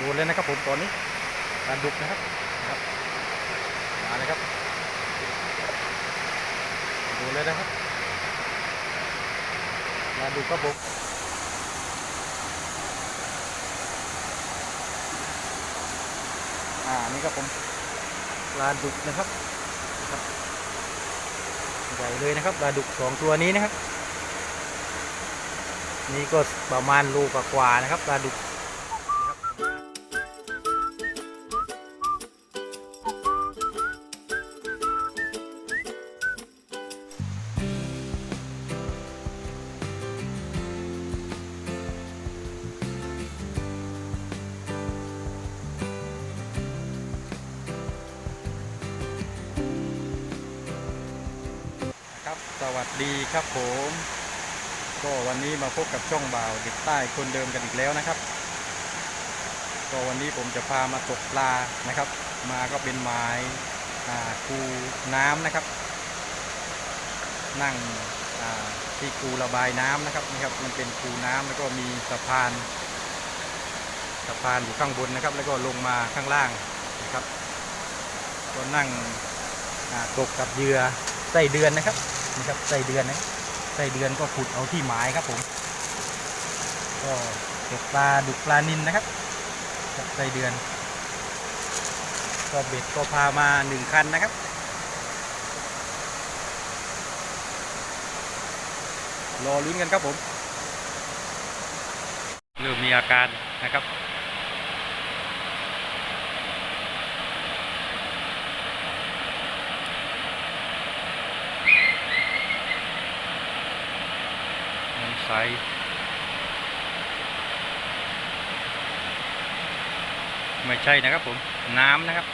ดูเลยนะครับผมตอนนี้ปลาดุกนะครับนะครับมาเลยครับดูเลยนะครับปลาดุกครับผมอ่านี่ครับผมปลาดุกนะครับครับใหญ่เลยนะครับปลาดุกสองตัวนี้นะครับนี่ก็ประมาณโลกว่าๆนะครับปลาดุก ครับสวัสดีครับผม ก็วันนี้มาพบกับช่องบ่าวเด็กใต้คนเดิมกันอีกแล้วนะครับก็วันนี้ผมจะพามาตกปลานะครับ มาก็เป็นไม้คูน้ำนะครับ นั่งที่คูระบายน้ำนะครับนี่ครับมันเป็นคูน้ำแล้วก็มีสะพานสะพานอยู่ข้างบนนะครับ แล้วก็ลงมาข้างล่างนะครับ ก็นั่งตกกับเหยื่อไส้เดือนนะครับ นี่ครับไส้เดือนนะไส้เดือนก็ขุดเอาที่หมายครับผม ก็ตกปลาดุกปลานินนะครับกับไส้เดือน ก็เบ็ดก็พามาหนึ่งคันนะครับรอลุ้นกันครับผม เริ่มมีอาการนะครับ น้ำใสไม่ใช่นะครับผม น้ำนะครับ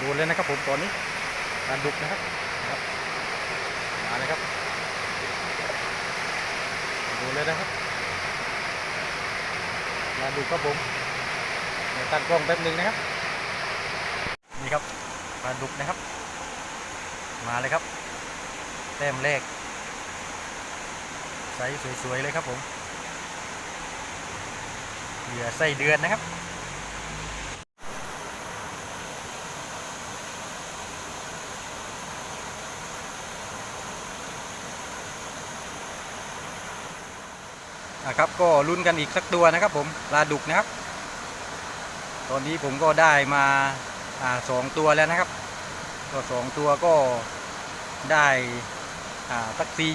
ดูเลยนะครับผมตอนนี้ปลาดุกนะครับนะครับ มาเลยครับ ดู เลยนะครับมาดูครับผมเดี๋ยวตั้งกล้องแป๊บหนึงนะครับ นี่ครับปลาดุกนะครับ มาเลยครับแต้มแรกไซส์สวยๆเลยครับผมเหยื่อไส้เดือนนะครับ นะครับก็ลุ้นกันอีกสักตัวนะครับผมปลาดุกนะครับ ตอนนี้ผมก็ได้มาอ่าสองตัวแล้วนะครับ ก็สองตัวก็ได้อ่าตักซี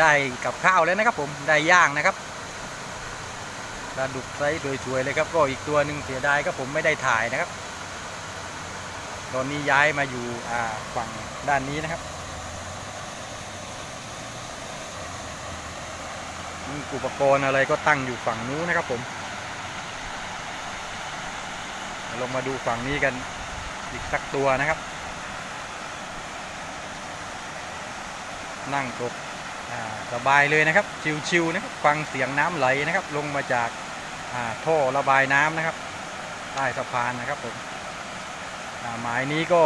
ได้กับข้าวแล้วนะครับ ผมได้ย่างนะครับปลาดุกไซส์สวยๆเลยครับ ก็อีกตัวหนึ่งเสียดายครับผมไม่ได้ถ่ายนะครับ ตอนนี้ย้ายมาอยู่ฝั่งด้านนี้นะครับ อุปกรณ์อะไรก็ตั้งอยู่ฝั่งนู้นนะครับผมลงมาดูฝั่งนี้กันอีกสักตัวนะครับ นั่งตกสบายเลยนะครับ ชิวๆนะครับฟังเสียงน้ำไหลนะครับ ลงมาจากาท่อระบายน้ำนะครับ ใต้สะพานนะครับผมหมายนี้ก็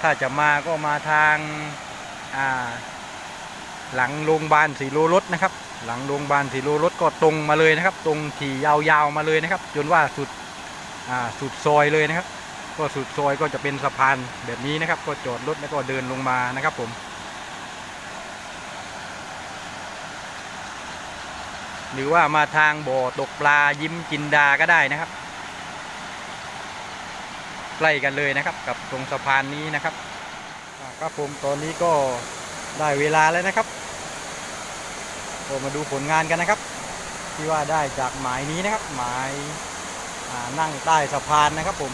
ถ้าจะมาก็มาทางาหลังโรงพยาบาลศรีโลรสนะครับ หลังโรงพยาบาลศรีโลรถก็ตรงมาเลยนะครับ ตรงขี่ยาวๆมาเลยนะครับ จนว่าสุดอ่าสุดซอยเลยนะครับ ก็สุดซอยก็จะเป็นสะพานแบบนี้นะครับ ก็จอดรถแล้วก็เดินลงมานะครับผมหรือว่ามาทางบ่อตกปลายิ้มจินดาก็ได้นะครับ ใกล้กันเลยนะครับ กับตรงสะพานนี้นะครับครับผมตอนนี้ก็ได้เวลาแล้วนะครับ ก็มาดูผลงานกันนะครับ ที่ว่าได้จากหมายนี้นะครับ หมายนั่งใต้สะพานนะครับผม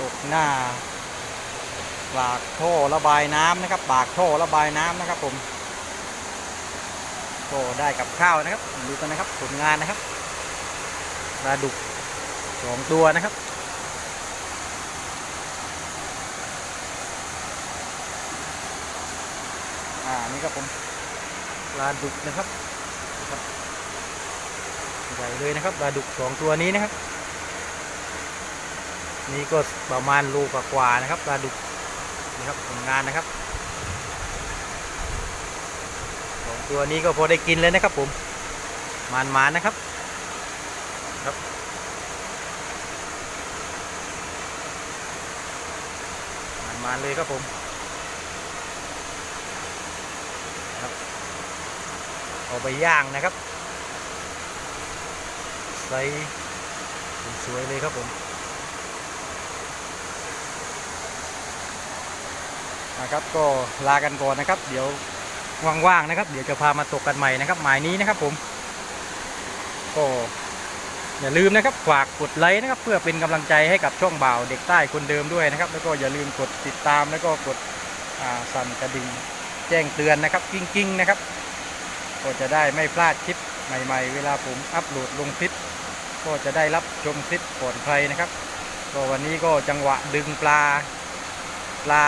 ตกหน้า ปากท่อระบายน้ำนะครับ ปากท่อระบายน้ำนะครับผมก็ได้กับข้าวนะครับ ดูกันนะครับผลงานนะครับปลาดุกสองตัวนะครับอ่านี่ครับผม ลาดุกนะครับใหญ่เลยนะครับปลาดุกสองตัวนี้นะครับ นี่ก็ประมาณโลกว่าๆนะครับปลาดุกนะครับผลงานนะครับสองตัวนี้ก็พอได้กินเลยนะครับผมมานๆนะครับครับมานๆเลยครับผมครับ เอาไปย่างนะครับใสสวยๆเลยครับผมนะครับก็ลากันก่อนนะครับ เดี๋ยวว่างๆนะครับ เดี๋ยวจะพามาตกกันใหม่นะครับหมายนี้นะครับผมก็อย่าลืมนะครับฝากกดไลค์นะครับเพื่อเป็นกำลังใจให้กับช่องบ่าวเด็กใต้คนเดิมด้วยนะครับ แล้วก็อย่าลืมกดติดตามแล้วก็กดสั่นกระดิ่งแจ้งเตือนนะครับกิ้งๆนะครับ ก็จะได้ไม่พลาดคลิปใหม่ๆ เวลาผมอัปโหลดลงคลิป ก็จะได้รับชมคลิปก่อนใครนะครับก็วันนี้ก็จังหวะดึงปลาปลา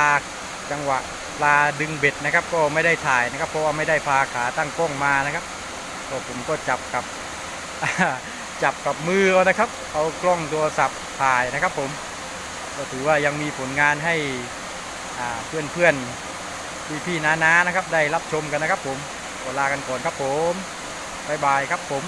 จังหวะปลาดึงเบ็ดนะครับ ก็ไม่ได้ถ่ายนะครับ เพราะว่าไม่ได้พาขาตั้งกล้องมานะครับก็ผมก็จับกับจับกับมือเอานะครับ เอากล้องโทรศัพท์ถ่ายนะครับผมก็ถือว่ายังมีผลงานให้เพื่อนเพื่อนพี่ๆน้าๆนะครับ ได้รับชมกันนะครับผม ลากันก่อนครับผม บ๊ายบายครับผม